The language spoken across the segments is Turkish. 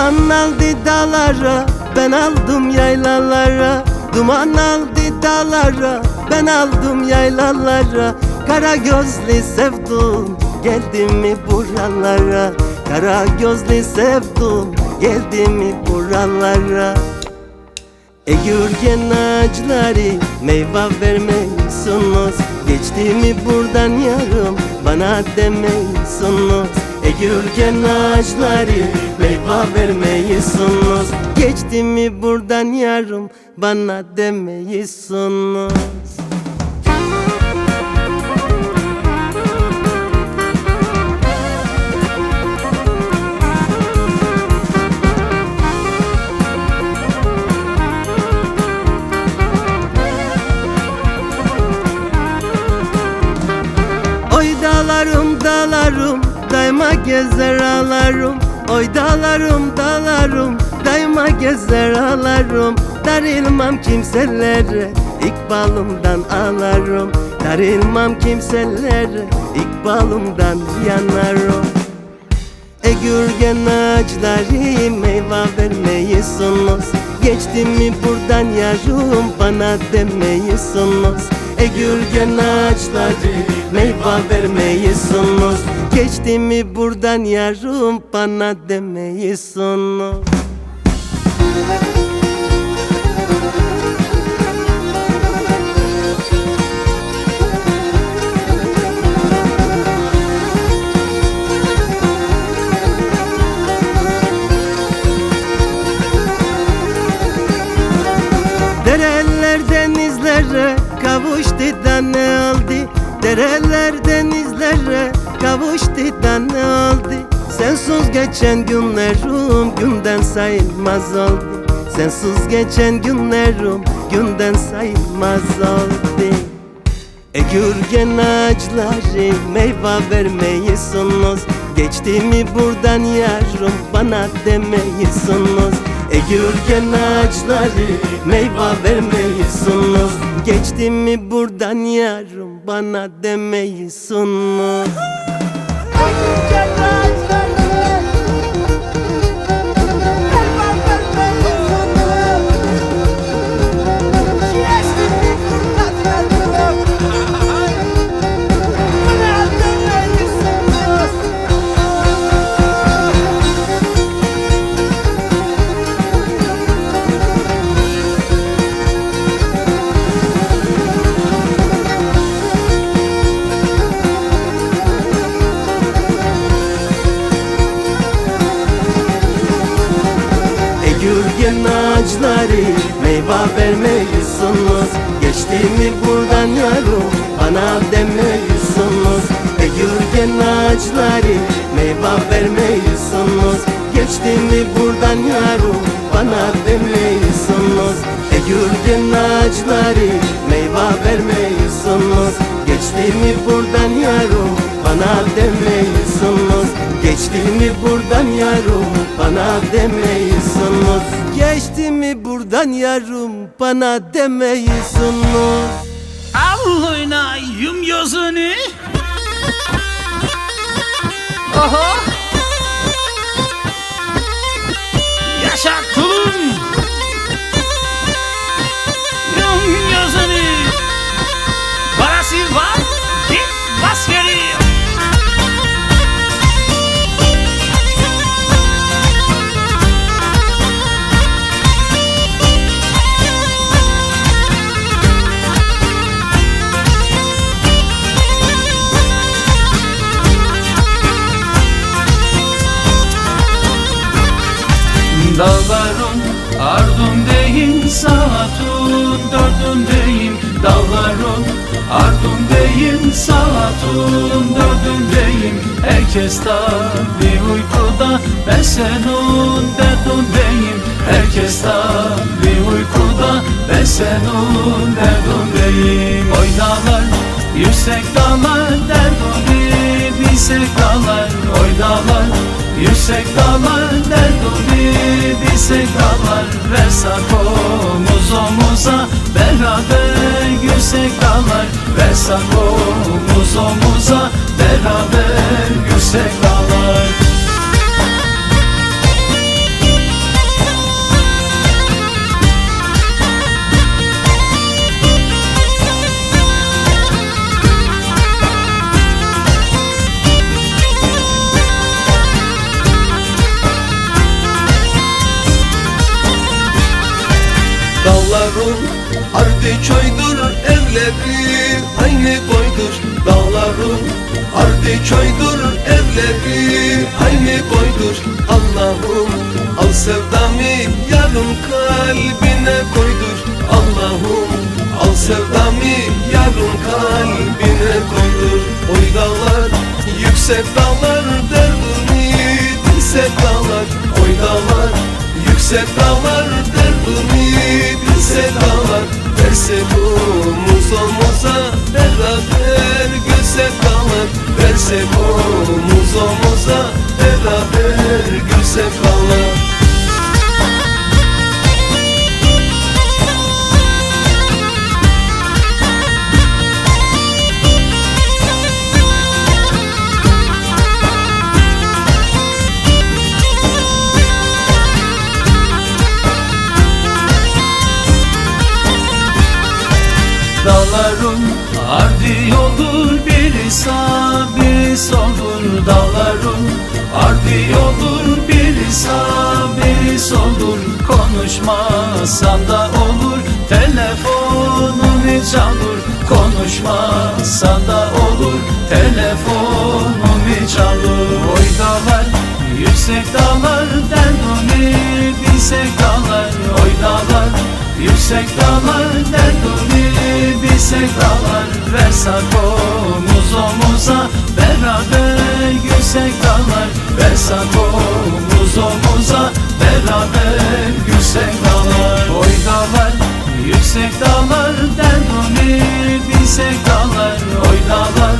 Duman aldı dağlara Ben aldım yaylalara. Duman aldı dağlara Ben aldım yaylalara. Kara gözlü sevdum Geldi mi buralara? Kara gözlü sevdum Geldi mi buralara? Egürgen ağaçları meyve vermiyorsunuz Geçti mi buradan yarım bana demiyorsunuz Egürgen ağaçları meyve vermiyorsunuz Geçti mi buradan yarım bana demiyorsunuz Oy gezer ağlarım Oy dağlarım dağlarım. Daima gezer ağlarım Darılmam kimselere İkbalımdan ağlarım. Darılmam kimselere İkbalımdan yanarım. Egürgen ağaçları meyve vermeyisunuz Geçti mi buradan yarım bana demeyisunuz Egürgen ağaçları meyve vermeyisunuz. Geçti mi buradan yarım bana demeyisunuz. Dereler Dereler denizlere kavuştu da ne oldu Sensiz geçen günlerim günden sayılmaz oldu. Sensiz geçen günlerim günden sayılmaz oldu. Egürgen ağaçları meyve vermeyisunuz Geçti mi buradan yarım bana demeyisunuz Egürgen ağaçları meyve vermeyisunuz. Geçti mi buradan yarım bana demeyisunuz. Egürgen ağaçları meyve vermeyisunuz Geçti mi buradan yarım bana demeyisunuz Egürgen ağaçları meyve vermeyisunuz Geçti mi buradan yarım bana demeyisunuz Egürgen ağaçları meyve vermeyisunuz Geçti mi buradan yarım bana demeyisunuz Geçti mi buradan yarım bana demeyisunuz Geçti mi buradan yarım bana demeyisunuz Al oynayım gözünü. Oho Yaşa ardındayım saatun dördündeyim Herkes tabi uykuda. Ben senin derdindeyim Herkes tabi uykuda. Ben senin derdindeyim Oy dağlar yüksek dağlar derdini bilsek dağlar Oy dağlar Yüksek dağlar derdini bilsek dağlar Versak omuz omuza beraber Yüksek dağlar Versak omuz omuza. Beraber Yüksek dağlar evleri aynı boydur Dağların Ardıçoydur evleri aynı boydur Allah'ım al sevdamı yarım kalbine koydur. Allah'ım al sevdamı yarım kalbine koydur. Oy dağlar yüksek dağlar derdini bilsek dağlar. Oy dağlar yüksek dağlar derdini bilsek dağlar Dağların ardı olur biri sağ biri soldur. Dağların ardı olur biri sağ biri soldur. Konuşmasan da olur telefonun hiç alır Konuşmasan da olur telefonun hiç alır Oy dağlar yüksek dağlar derduni bilsek dağlar. Oy dağlar yüksek dağlar derduni bilsek dağlar Versak omuz omuza beraber gülsek dağlar Versak omuz omuza beraber gülsek dağlar Oy dağlar yüksek dağlar derduni bilsek dağlar Oy dağlar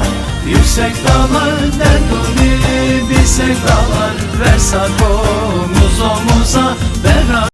yüksek dağlar derduni bilsek dağlar Versak omuz omuza